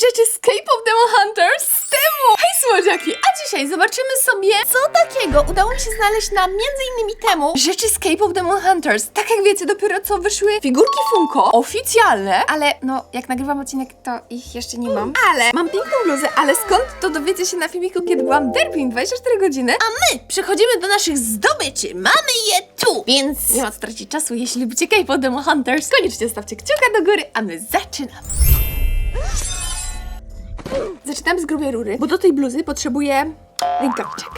rzeczy z K-Pop Demon Hunters z temu! Hej słodziaki! A dzisiaj zobaczymy sobie, co takiego udało mi się znaleźć na między innymi temu rzeczy z K-Pop Demon Hunters. Tak jak wiecie, dopiero co wyszły figurki Funko, oficjalne, ale no, jak nagrywam odcinek, to ich jeszcze nie mam. Ale mam piękną bluzę, ale skąd to dowiecie się na filmiku, kiedy byłam derping 24 godziny, a my przechodzimy do naszych zdobyczy. Mamy je tu! Więc nie ma co tracić czasu, jeśli lubicie K-Pop Demon Hunters, koniecznie stawcie kciuka do góry, a my zaczynamy. Zaczynamy z grubej rury, bo do tej bluzy potrzebuję rękawiczek.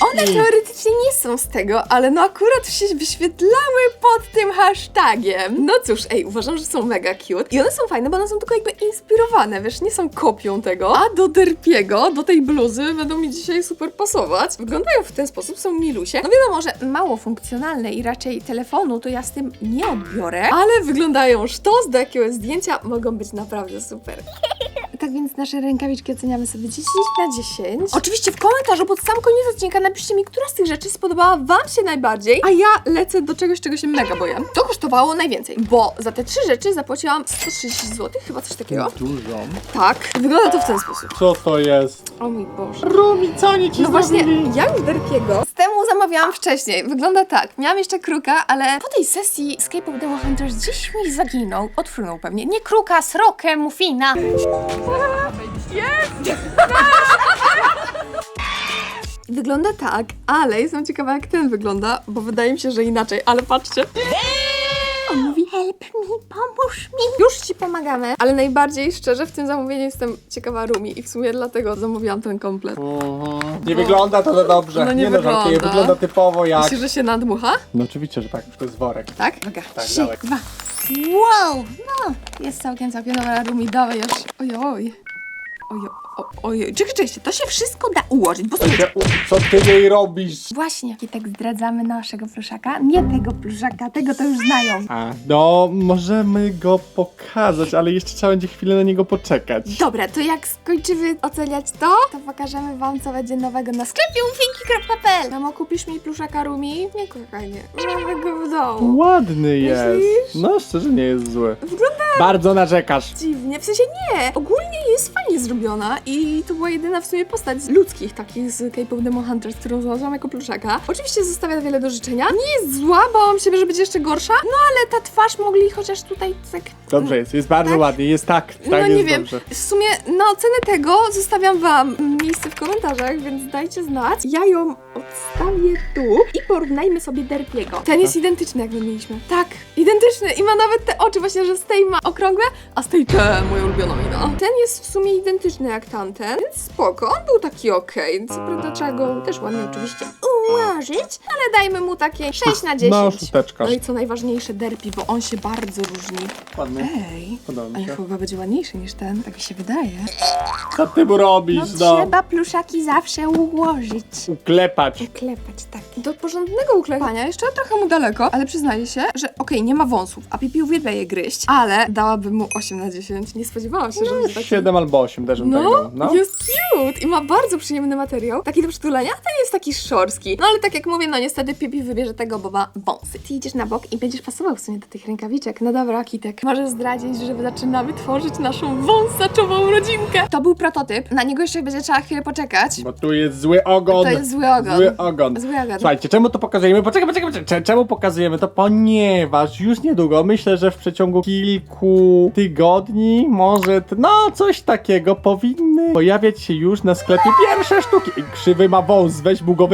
One teoretycznie nie są z tego, ale no akurat się wyświetlały pod tym hashtagiem. No cóż, ej, uważam, że są mega cute. I one są fajne, bo one są tylko jakby inspirowane, wiesz, nie są kopią tego. A do derpiego, do tej bluzy będą mi dzisiaj super pasować. Wyglądają w ten sposób, są milusie. No wiadomo, że mało funkcjonalne i raczej telefonu to ja z tym nie odbiorę, ale wyglądają sztos, do jakiegoś zdjęcia mogą być naprawdę super. Tak więc nasze rękawiczki oceniamy sobie 10 na 10. Oczywiście w komentarzu pod sam koniec odcinka napiszcie mi, która z tych rzeczy spodobała Wam się najbardziej, a ja lecę do czegoś, czego się mega boję. To kosztowało najwięcej, bo za te trzy rzeczy zapłaciłam 130 zł, chyba coś takiego. Dużo. Tak, wygląda to w ten sposób. Co to jest? O mój Boże. Rumi, co oni ci No właśnie, zrobili? już Derpiego z temu zamawiałam wcześniej. Wygląda tak. Miałam jeszcze kruka, ale po tej sesji Escape of Demon Hunters gdzieś mi zaginął. Odfrunął pewnie. Nie kruka, srokę, mufina. Wygląda tak, ale jestem ciekawa jak ten wygląda, bo wydaje mi się, że inaczej, ale patrzcie. Help me, pomóż mi. Już ci pomagamy. Ale najbardziej szczerze w tym zamówieniu jestem ciekawa Rumi i w sumie dlatego zamówiłam ten komplet. Mhm. Nie wygląda to za dobrze. No nie no, żartuję, wygląda. wygląda typowo jak... Myślisz, że się nadmucha? No oczywiście, że tak, już to jest worek. Tak? Uwaga. Tak, Trzy, dawaj. dwa. Wow! No, jest całkiem, całkiem dobra Rumi, dawaj już. Ojoj. Ojoj, o- ojoj. Czekaj, czekaj, to się wszystko da ułożyć, bo słuchaj. Co ty jej robisz? Właśnie, i tak zdradzamy naszego pluszaka. Nie tego pluszaka, tego to już znają. A, no, możemy go pokazać, ale jeszcze trzeba będzie chwilę na niego poczekać. Dobra, to jak skończymy oceniać to, to pokażemy wam, co będzie nowego na sklepie ufinki.pl. Mamo, kupisz mi pluszaka Rumi? Nie, kochanie. Mamy go w domu. Ładny jest. Myślisz? No, szczerze nie jest zły. Wygląda Bardzo narzekasz. dziwnie, w sensie nie. Ogólnie jest fajnie zrobiona i to była jedyna w sumie postać z ludzkich takich z K-pop Demon Hunters, którą znalazłam jako pluszaka. Oczywiście zostawia wiele do życzenia. Nie jest zła, bałam się, że będzie jeszcze gorsza, no ale ta twarz mogli chociaż tutaj tak... Dobrze jest, jest bardzo Tak? ładnie, jest tak, tak no jest nie wiem, dobrze. w sumie na ocenę tego zostawiam wam miejsce w komentarzach, więc dajcie znać. Ja ją odstawię tu i porównajmy sobie Derpiego. Ten jest identyczny jak my mieliśmy. Tak, identyczny i ma nawet te oczy właśnie, że z tej ma okrągłe, a z tej te moją ulubioną mina. Ten jest w sumie identyczny jak tamten, więc spoko, on był taki okej. Co prawda trzeba go też ładnie oczywiście ułożyć, ale dajmy mu takie 6 na 10. No, szósteczka. No i co najważniejsze, Derpi, bo on się bardzo różni. Ładny. Ej, Podoba mi ale się. chyba będzie ładniejszy niż ten, tak mi się wydaje. Co ty mu robisz, No no? trzeba pluszaki zawsze ułożyć. Uklepać. Klepać, tak. Do porządnego uklepania jeszcze trochę mu daleko, ale przyznaję się, że okej, nie ma wąsów, a Pipi uwielbia je gryźć, ale dałabym mu 8 na 10. Nie spodziewałam się, że będzie taki... 7 albo 8 też bym tak No, dał. No. jest cute i ma bardzo przyjemny materiał. Taki do przytulenia, a ten jest taki No ale tak jak mówię, no niestety Pipi wybierze tego, bo ma wąsy. Ty idziesz na bok i będziesz pasował w sumie do tych rękawiczek. No dobra, Kitek. Możesz zdradzić, że zaczynamy tworzyć naszą wąsaczową rodzinkę. To był prototyp. Na niego jeszcze będzie trzeba chwilę poczekać. Bo tu jest zły ogon. To jest zły ogon. Zły ogon. Zły ogon. Słuchajcie, czemu to pokazujemy? Poczekaj, poczekaj, poczekaj. Czemu pokazujemy to? Ponieważ już niedługo, myślę, że w przeciągu kilku tygodni, może, no coś takiego, powinny pojawiać się już na sklepie pierwsze sztuki. Krzywy ma wąs, weź mu go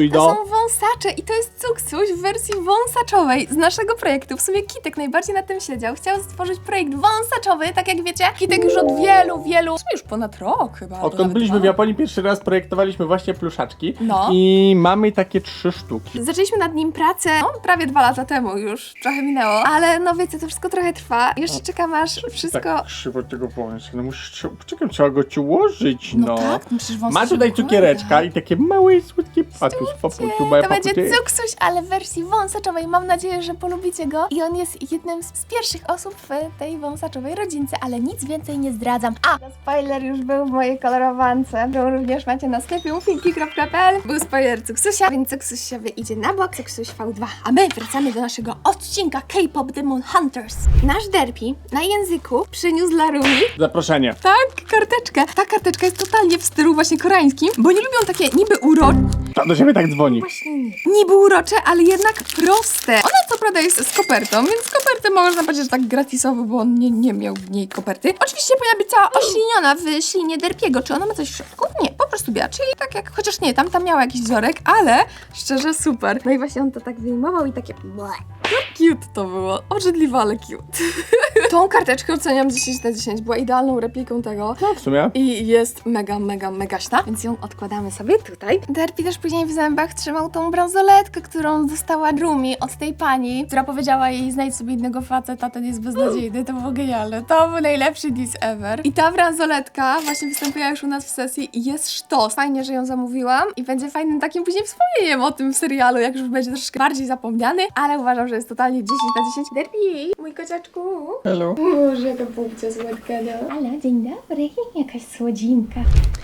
wyprostuj, To no. są wąsacze i to jest cuksuś w wersji wąsaczowej z naszego projektu. W sumie Kitek najbardziej na tym siedział. Chciał stworzyć projekt wąsaczowy, tak jak wiecie. Kitek już od wielu, wielu, w sumie już ponad rok chyba. albo Odkąd nawet byliśmy w dwa. Japonii, pierwszy raz projektowaliśmy właśnie pluszaczki. No. I mamy takie trzy sztuki. Zaczęliśmy nad nim pracę no, prawie dwa lata temu już, trochę minęło, ale no wiecie, to wszystko trochę trwa. Jeszcze czekam aż wszystko... Tak krzywo tego wąsa. No musisz, poczekaj, trzeba go ci ułożyć, no. No tak, no przecież Ma tutaj cukiereczka i takie małe, słodkie patuś po Słuchajcie. prostu, bo Twoja to będzie papucie- cuksuś, ale w wersji wąsaczowej. Mam nadzieję, że polubicie go. I on jest jednym z z pierwszych osób w tej wąsaczowej rodzince, ale nic więcej nie zdradzam. A, spoiler już był w mojej kolorowance, którą również macie na sklepie ufinki.pl. Był spoiler cuksusia, więc cuksuś się wyjdzie na bok, cuksuś V2. A my wracamy do naszego odcinka K-pop Demon Hunters. Nasz derpi na języku przyniósł dla Rumi Zaproszenie. tak, karteczkę. Ta karteczka jest totalnie w stylu właśnie koreańskim, bo nie lubią takie niby urocze. To do siebie tak dzwoni. Właśnie nie. Niby urocze, ale jednak proste. Ona co prawda jest z kopertą, więc kopertę można powiedzieć, że tak gratisowo, bo on nie, nie miał w niej koperty. Oczywiście powinna być cała ośliniona w ślinie derpiego. Czy ona ma coś w środku? Nie, po prostu biała, czyli tak jak, chociaż nie, tam, tam miała jakiś wzorek, ale szczerze super. No i właśnie on to tak wyjmował i takie... bleh. Cute to było. Obrzydliwe, ale cute. Tą karteczkę oceniam 10 na 10. Była idealną repliką tego. No w sumie. I jest mega, mega, megaśna, więc ją odkładamy sobie tutaj. Derpy też później w zębach trzymał tą bransoletkę, którą dostała Rumi od tej pani, która powiedziała jej znajdź sobie innego faceta, ten jest beznadziejny, to było genialne. To był najlepszy diss ever. I ta bransoletka właśnie występuje już u nas w sesji i jest sztos. Fajnie, że ją zamówiłam i będzie fajnym takim później wspomnieniem o tym serialu, jak już będzie troszkę bardziej zapomniany, ale uważam, że jest totalnie 10 na 10. Derpy, mój kociaczku. Hello. Boże, jaka pupcia słodka, no. Ale dzień dobry, jakaś słodzinka.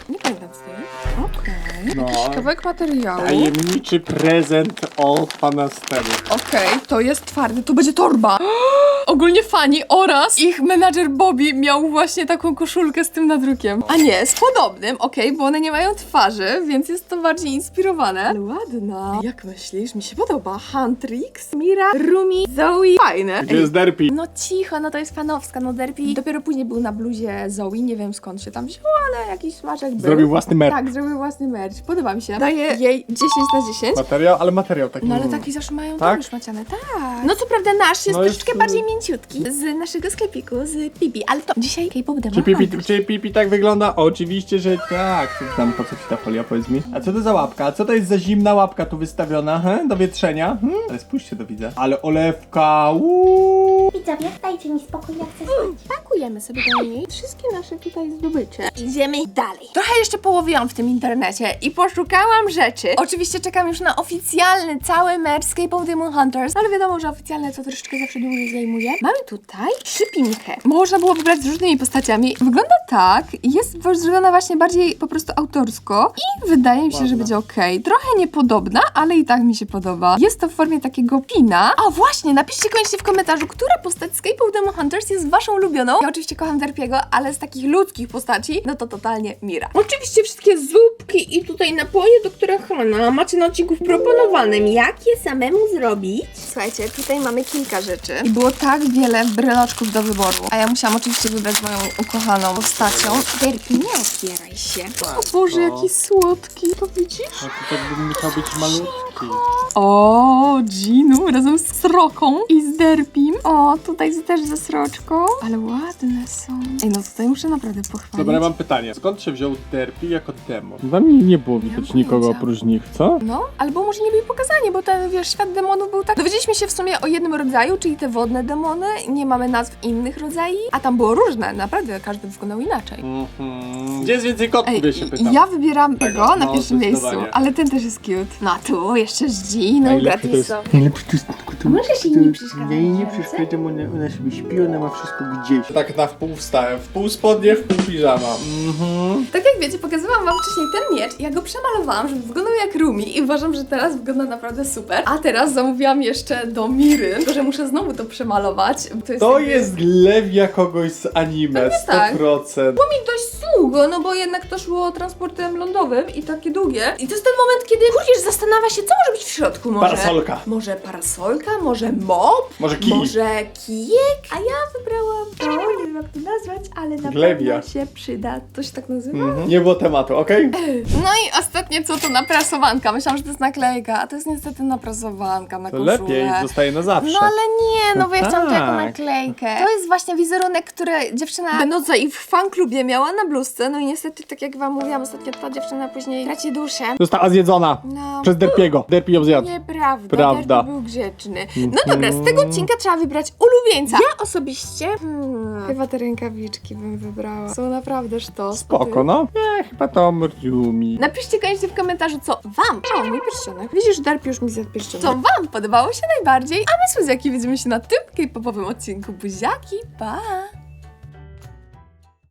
Nie pamiętam z tej. Okej. No. Jakiś kawałek materiału. Tajemniczy prezent od pana Steny. Okej, to jest twardy, to będzie torba. Ogólnie fani oraz ich menadżer Bobby miał właśnie taką koszulkę z tym nadrukiem. A nie, z podobnym, okej, bo one nie mają twarzy, więc jest to bardziej inspirowane. Ale ładna. Jak myślisz? Mi się podoba. Huntrix, Mira, Rumi, Zoe. Fajne. Gdzie jest derpi? No cicho, no to jest fanowska, no Derpy dopiero później był na bluzie Zoe, nie wiem skąd się tam wziął, ale jakiś smaczek był. Zrobił własny merch. Tak, zrobił własny merch, podoba mi się. Daję jej 10 na 10. Materiał, ale materiał taki. No ale taki zawsze mają Tak? tak? szmaciane, tak. No co prawda nasz jest No jest, troszeczkę y- bardziej mięciutki z naszego sklepiku, z Pipi, ale to dzisiaj K-pop Demon Czy pipi, Hunters. czy pipi tak wygląda? Oczywiście, że tak. Tam po co ci ta folia, powiedz mi. A co to za łapka? Co to jest za zimna łapka tu wystawiona, he? Do wietrzenia? Hmm? Ale spójrzcie to widzę. Ale olewka, uuu. Widzowie, dajcie mi spokój, ja chcę spać. Pakujemy sobie do niej wszystkie nasze tutaj zdobycze. Idziemy dalej. Trochę jeszcze połowiłam w tym internecie i poszukałam rzeczy. Oczywiście czekam już na oficjalny cały merch z K-pop Demon Hunters, ale wiadomo, że oficjalne to troszeczkę zawsze dłużej zajmuje. Mamy tutaj przypinkę. Można było wybrać z różnymi postaciami. Wygląda tak, jest zrobiona właśnie bardziej po prostu autorsko i wydaje mi się, że będzie okej. Trochę niepodobna, ale i tak mi się podoba. Jest to w formie takiego pina. A właśnie, napiszcie koniecznie w komentarzu, która postać z K-pop Demon Hunters jest waszą ulubioną. Ja oczywiście kocham Derpiego, ale z takich ludzkich postaci, no to totalnie Mira. Oczywiście wszystkie zupki i tutaj napoje doktora Hana macie na odcinku proponowanym, jak je samemu zrobić. Słuchajcie, tutaj mamy kilka rzeczy. I było tak wiele bryloczków do wyboru. A ja musiałam oczywiście wybrać moją ukochaną postacią. Derpi, nie otwieraj się. O Boże, jaki słodki. To widzisz? No to tak by musiał być malutki. O, Ginu razem z sroką i z derpim. O, tutaj też ze sroczką. Ale ładne są. Ej, no tutaj muszę naprawdę pochwalić. Dobra, ja mam pytanie. Skąd się wziął derpi jako demon? Wam nie, nie było widać nikogo oprócz nich, co? No, albo może nie byli pokazani, bo ten, wiesz, świat demonów był tak... Dowiedzieliśmy się w sumie o jednym rodzaju, czyli te wodne demony. Nie mamy nazw innych rodzajów, a tam było różne. Naprawdę, każdy wyglądał inaczej. Mhm. Gdzie jest więcej kotków, Ej, ja się pytam. ja wybieram tego Tego, na no, pierwszym miejscu, zdecydowanie. ale ten też jest cute. No a tu jeszcze z Giną Najlepszy to jest- gratisowo. Najlepszy to jest... To, Możesz jej nie przeszkadzać Ja jej nie ręce? przeszkadzam, ona, ona sobie śpi, ona ma wszystko gdzieś. Tak na wpół wstałem, w pół spodnie, w pół piżama. Mhm. Tak jak wiecie, pokazywałam wam wcześniej ten miecz, ja go przemalowałam, żeby wyglądał jak Rumi i uważam, że teraz wygląda naprawdę super. A teraz zamówiłam jeszcze do Miry, tylko że muszę znowu to przemalować. To jest, To jakby- jest lewia kogoś z anime, Pewnie tak. 100%. mi dość długo, no bo jednak to szło transportem lądowym i takie długie. I to jest ten moment, kiedy kurierz zastanawia się, co może być w środku. Może, Parasolka. Może parasolka, może mop, Może kij. może kijek, a ja wybrałam to, nie wiem jak to nazwać, ale na Glewia. pewno się przyda. To się tak nazywa? Mhm. Nie było tematu, okej? No i ostatnie co to naprasowanka. Myślałam, że to jest naklejka, a to jest niestety naprasowanka na To koszulę. lepiej, zostaje na zawsze. No ale nie, no bo ja No chciałam to jako tak. naklejkę. To jest właśnie wizerunek, który dziewczyna będąca i w fanklubie miała na bluzce. bluzce, no i niestety, tak jak wam mówiłam ostatnio, ta dziewczyna później traci duszę. Została zjedzona No, przez Derpiego. Derpi ją zjadł. Nieprawda, Prawda. Był grzeczny. No dobra, z tego odcinka trzeba wybrać ulubieńca. Ja osobiście hmm, chyba te rękawiczki bym wybrała. Są naprawdę sztos. Spoko, no. Nie, chyba to Mriumi. Napiszcie koniecznie w komentarzu, co wam... O, mój pierścionek. Widzisz, Derp już mi zjadł pierścionek. Co wam podobało się najbardziej? A my, Suzy, jaki widzimy się na tym k-popowym odcinku. Buziaki, pa!